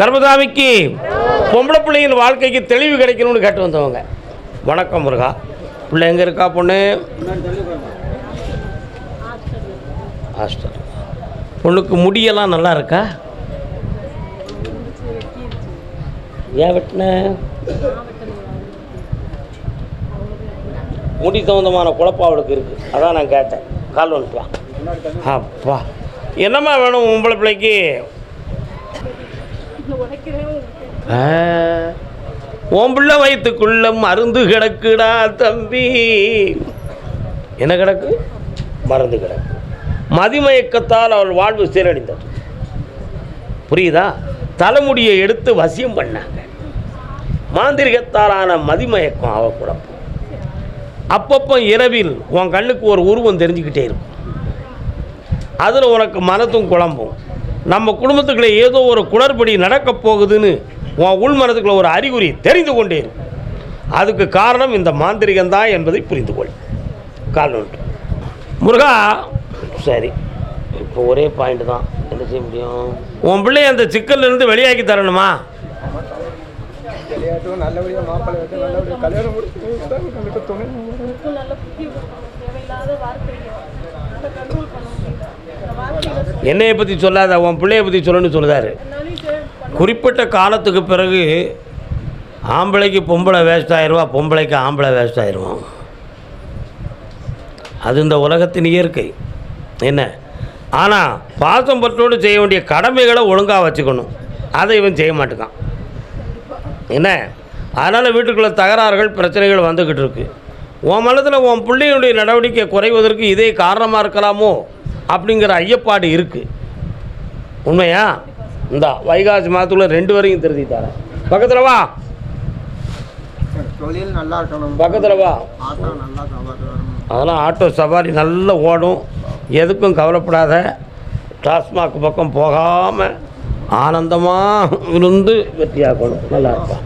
கர்மதாமிக்கு பொம்பளை பிள்ளைகள் வாழ்க்கைக்கு தெளிவு கிடைக்கணும்னு கேட்டு வந்தவங்க. வணக்கம் முருகா. பிள்ளை எங்கே இருக்கா பொண்ணு? ஹாஸ்டல். பொண்ணுக்கு முடியெல்லாம் நல்லா இருக்கா? ஏன் வெட்டின? முடி சம்மந்தமான குழப்பம் அவளுக்கு இருக்குது அதான் நான் கேட்டேன். கால் வந்துட்டு அப்பா. என்னம்மா வேணும் பொம்பளை பிள்ளைக்கு? உன் பிள்ளை வயிற்றுக்குள்ள மருந்து கிடக்குடா தம்பி. என்ன கிடக்கு? மருந்து கிடக்கு. மதிமயக்கத்தால் அவள் வாழ்வு சீரழிந்தது. புரியுதா? தலைமுடியை எடுத்து வசியம் பண்ணாங்க. மாந்திரிகத்தாலான மதிமயக்கம் அவ குழப்பம் அப்பப்போ இரவில் உன் கண்ணுக்கு ஒரு உருவம் தெரிஞ்சுக்கிட்டே இருக்கும். அதில் உனக்கு மனதும் குழம்பும். நம்ம குடும்பத்துக்குள்ள ஏதோ ஒரு குளறுபடி நடக்கப் போகுதுன்னு உன் உள் மனதுக்குள்ள ஒரு அறிகுறி தெரிந்து கொண்டே அதுக்கு காரணம் இந்த மாந்திரிகம் தான் என்பதை புரிந்து கொள். நோட்டு. முருகா. சரி. இப்போ ஒரே பாயிண்ட் தான். என்ன செய்ய முடியும்? உன் பிள்ளைய அந்த சிக்கல்ல இருந்து வெளியாக்கி தரணுமா? நல்லபடியாக மாப்பிள்ளை நல்லபடியாக கல்யாணம் முடிச்சு என்னையை பற்றி சொல்லாத உன் பிள்ளையை பற்றி சொல்லணும்னு சொல்லுதாரு. குறிப்பிட்ட காலத்துக்கு பிறகு ஆம்பளைக்கு பொம்பளை வேஸ்ட் ஆயிடுவா பொம்பளைக்கு ஆம்பளை வேஸ்ட் ஆயிடுவோம் அது இந்த உலகத்தின் இயற்கை. என்ன? ஆனால் பாசம் பற்றோடு செய்ய வேண்டிய கடமைகளை ஒழுங்காக வச்சுக்கணும். அதை இவன் செய்ய மாட்டேங்கான் என்ன? அதனால் வீட்டுக்குள்ளே தகராறுகள் பிரச்சனைகள் வந்துக்கிட்டு இருக்குது உன் மனதில் உன் பிள்ளையினுடைய நடவடிக்கை குறைவதற்கு இதே காரணமாக இருக்கலாமோ? அப்படிங்கிற ஐயப்பாடு இருக்குது உண்மையா? இந்தா வைகாசி மாதத்துக்குள்ள ரெண்டு வரையும் திருத்தி தரேன். பக்கத்தில் வா. தொழில் நல்லா இருக்கணும். பக்கத்தில் வா. அதெல்லாம் ஆட்டோ சவாரி நல்லா ஓடும். எதுக்கும் கவலைப்படாத. டாஸ்மாக் பக்கம் போகாமல் ஆனந்தமாக இருந்து வெற்றியாக்கணும் நல்லா இருப்பா.